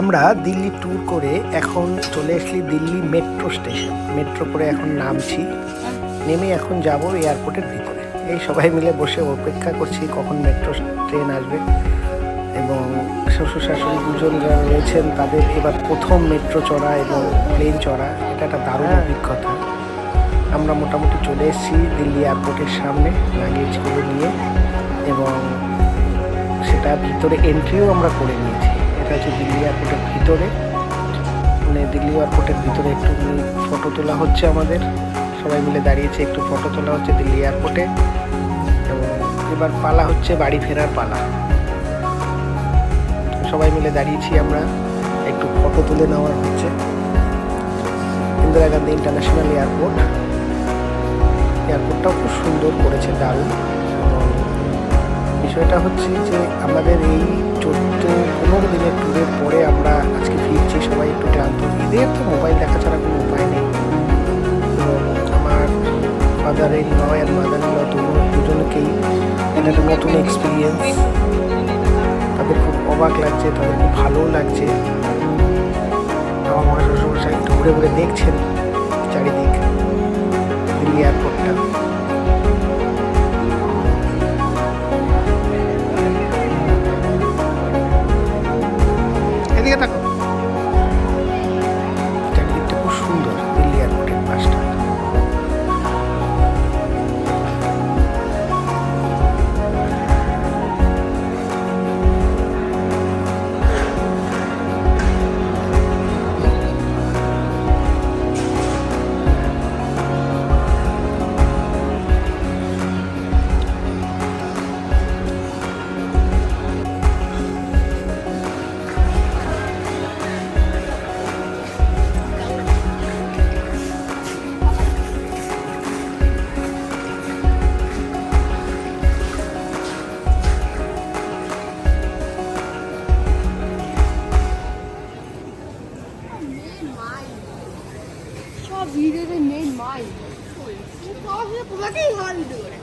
আমরা দিল্লি ট্যুর করে এখন চলে এসেছি দিল্লি মেট্রো স্টেশন মেট্রো করে এখন নামছি। নেমে এখন যাব এয়ারপোর্টের ভিতরে। এই সবাই মিলে বসে অপেক্ষা করছি কখন মেট্রো ট্রেন আসবে। এবং শ্বশুর শাশুড়ি দুজন যারা রয়েছেন তাদের এবার প্রথম মেট্রো চড়া এবং প্লেন চড়া। এটা একটা দারুণ অভিজ্ঞতা। আমরা মোটামুটি চলে এসেছি দিল্লি এয়ারপোর্টের সামনে লাগেজগুলো নিয়ে। এবং সেটা ভিতরে এন্ট্রিও আমরা করে নিয়েছি। হচ্ছে দিল্লি এয়ারপোর্টের ভিতরে। মানে দিল্লি এয়ারপোর্টের ভিতরে একটু ফটো তোলা হচ্ছে আমাদের। সবাই মিলে দাঁড়িয়েছে, একটু ফটো তোলা হচ্ছে দিল্লি এয়ারপোর্টে এবং এবার পালা হচ্ছে বাড়ি ফেরার পালা। সবাই মিলে দাঁড়িয়েছি আমরা, একটু ফটো তুলে নেওয়ার হচ্ছে। ইন্দিরা গান্ধী ইন্টারন্যাশনাল এয়ারপোর্ট এয়ারপোর্টটাও খুব সুন্দর করেছে দারুণ। বিষয়টা হচ্ছে যে আমাদের এই চোদ্দ, পনেরো দিনের ট্যুরের পরে আমরা আজকে ফিরছি সবাই একটু ক্লান্ত। ঈদের তো মোবাইল দেখা ছাড়া কোনো উপায় নেই। এবং আমার father in law and mother in law দুজনকেই একটা নতুন এক্সপিরিয়েন্স তাদের খুব অবাক লাগছে, তাদের খুব ভালোও লাগছে। মনে শ্বশুরমশাই একটু ঘুরে ঘুরে দেখছেন চারিদিক। দিল্লি এয়ারপোর্টটা போட்டு போட்டு இங்கே வந்துடுவேன்